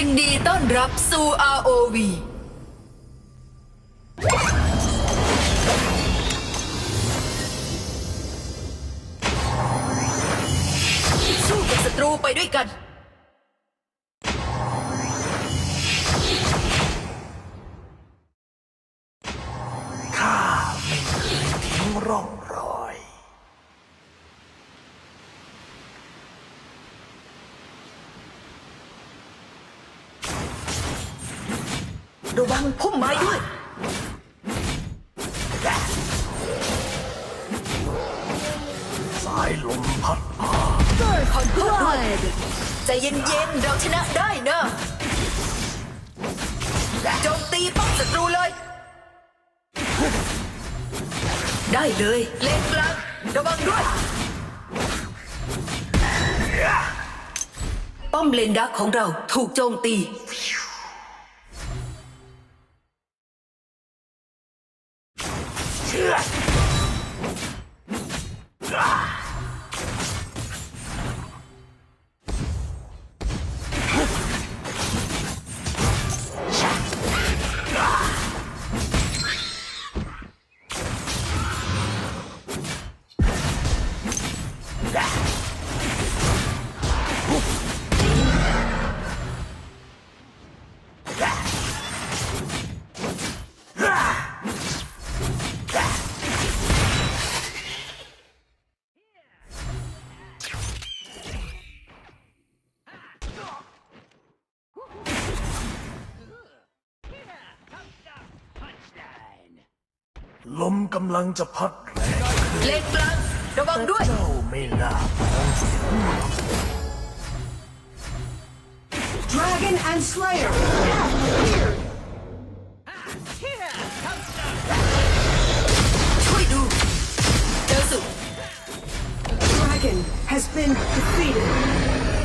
ยินดีต้อนรับสู่ ROV สู้กับศัตรูไปด้วยกัน ข้าไม่เคยทิ้งร่อง รอยระวังพุ่มไม้ด้วย สายลมพัดมาขอโทษด้วยใจเย็นๆ เราชนะได้เนอะโจมตีป้องศัตรูเลย ได้เลย เล่นกลางระวังด้วย ป้อมเลนดักของเราถูกโจมตี เลมกำลังจะพัดแรงเล่นกลางระวังด้วย เจ้าไม่น่ามองเห็น Dragon and Slayer. ช่วยดูเจอสุ Dragon has been defeated.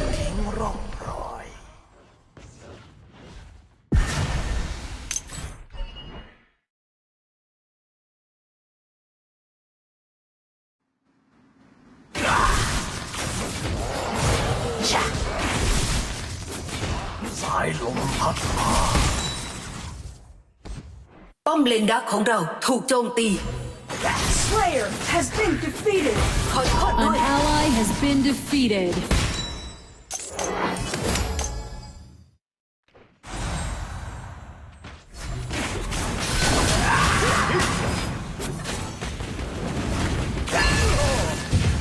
มพัดมา ป้อมเลนดักของเราถูกโจมตี Slayer has been defeated. ขอโทษด้ An วย ally has been defeated.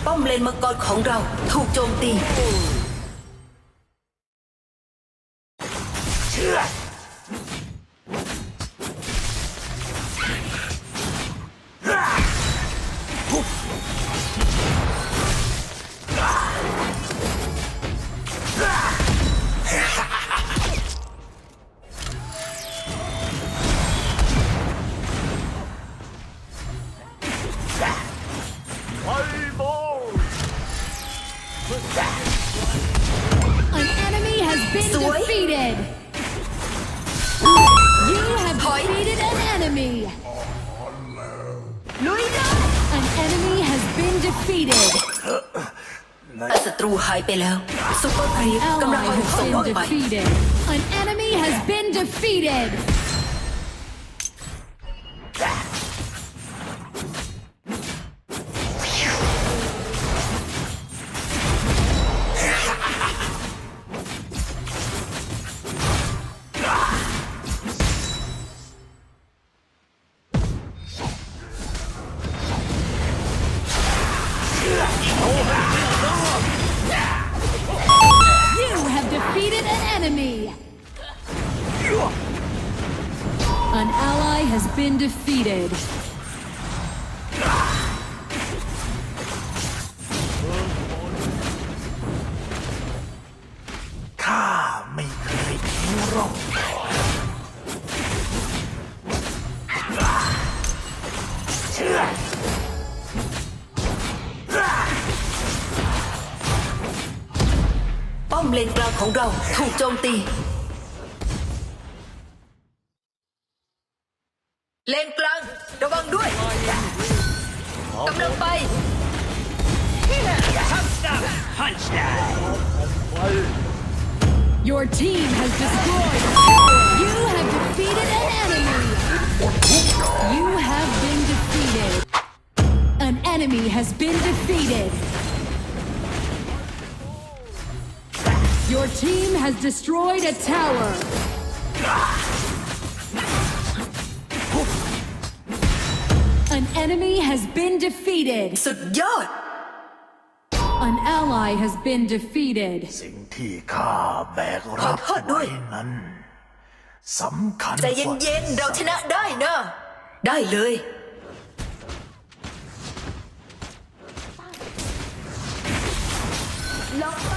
ป้อมเลนมังกรของเราถูกโจมตี defeated. ศัตรูหายไปแล้วซุปเปอร์ครีปกำลัง Ally ถูก has ส่งออก been ไป defeated. An enemy has been defeated. been defeated. ข้าไม่เคยทิ้ง เชื่อ ป้อมเลนกลางของเราถูกโจมตี เลนกลางระวังด้วยกำลังไป Punch down! Your team has destroyed a tower. You have defeated an enemy. You have been defeated. An enemy has been defeated. Your team has destroyed a tower. Enemy has been defeated. สุดยอด An ally has been defeated. สิ่งที่ข้าแบกรับขอโทษด้ไว้วยนั้นสำคัญใจกว่าเย็นๆ เราชนะได้นะ ได้เลย You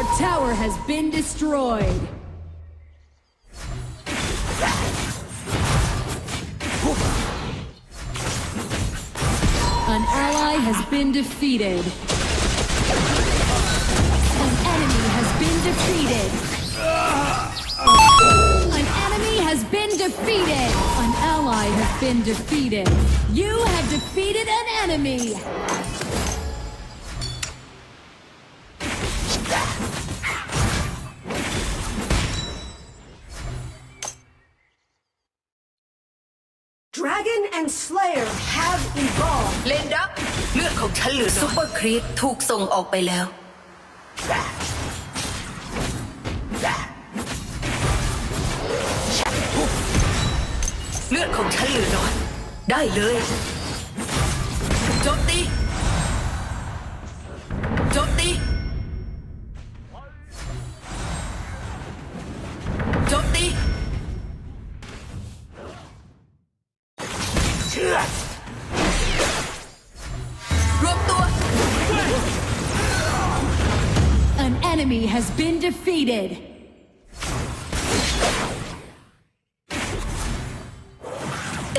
Your tower has been destroyed. An ally has been defeated. An enemy has been defeated. An enemy has been defeated. An ally has been defeated. You have defeated an enemy. Slayer have evolved. เลนดักเลือดของฉันเหลือซุปเปอร์ครีปถูกส่งออกไปแล้ว เลือดของฉันเหลือน้อย ได้เลยโจมตีโจมตี enemy has been defeated.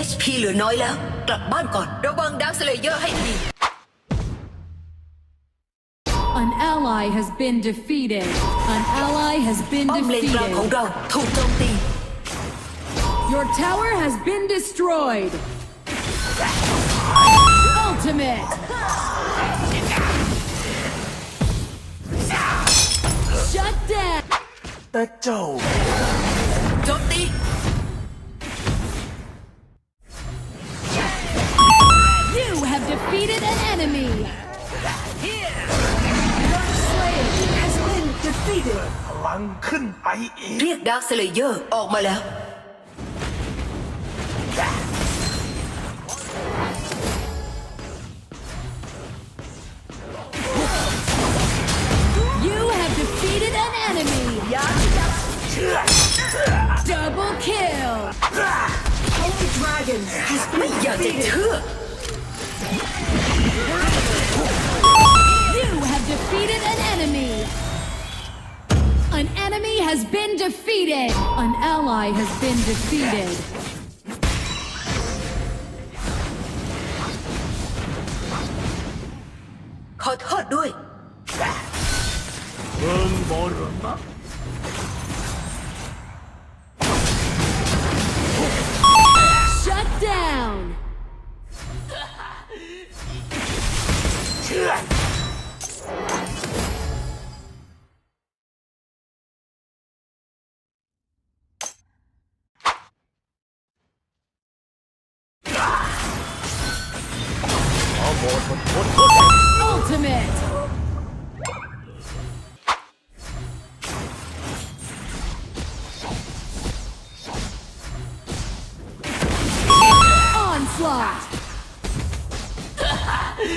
HP เหลือน้อยแล้ว กลับบ้านก่อน ระวังดักสเลเยอร์ให้ดี An ally has been defeated. An ally has been ป้อมเลนกลางของ defeated. เราถูกโจมตี Your tower has been destroyed. Ultimate. แต่เจ้า โจมตี You have defeated an enemy. Slayer has been defeated. พลังขึ้นไปอีก เรียกดักสเลเยอร์ออกมาแล้ว Double kill! Holy Dragon has been defeated! You have defeated an enemy! An enemy has been defeated! An ally has been defeated! Hot hot doing! Burn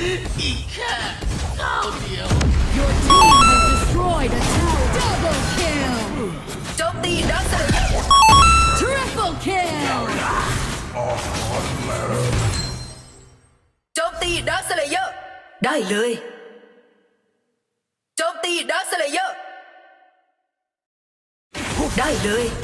He can't! Oh, dear. Your team has destroyed a tower! Double kill! Don't leave us Triple!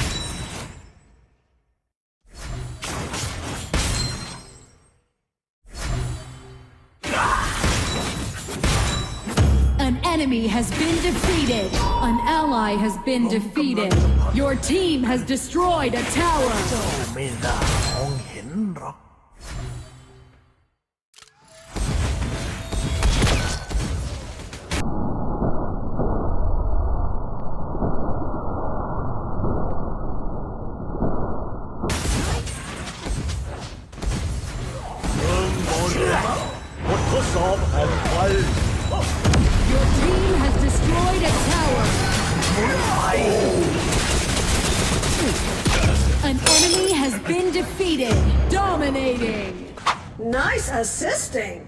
ally has been defeated. Your team has destroyed a tower. ไม่น่ามองเห็นหรอก บททดสอบแห่งไฟ Your team has destroyed a tower. An enemy has been defeated. Dominating. Nice assisting.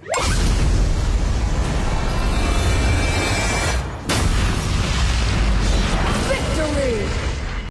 Victory!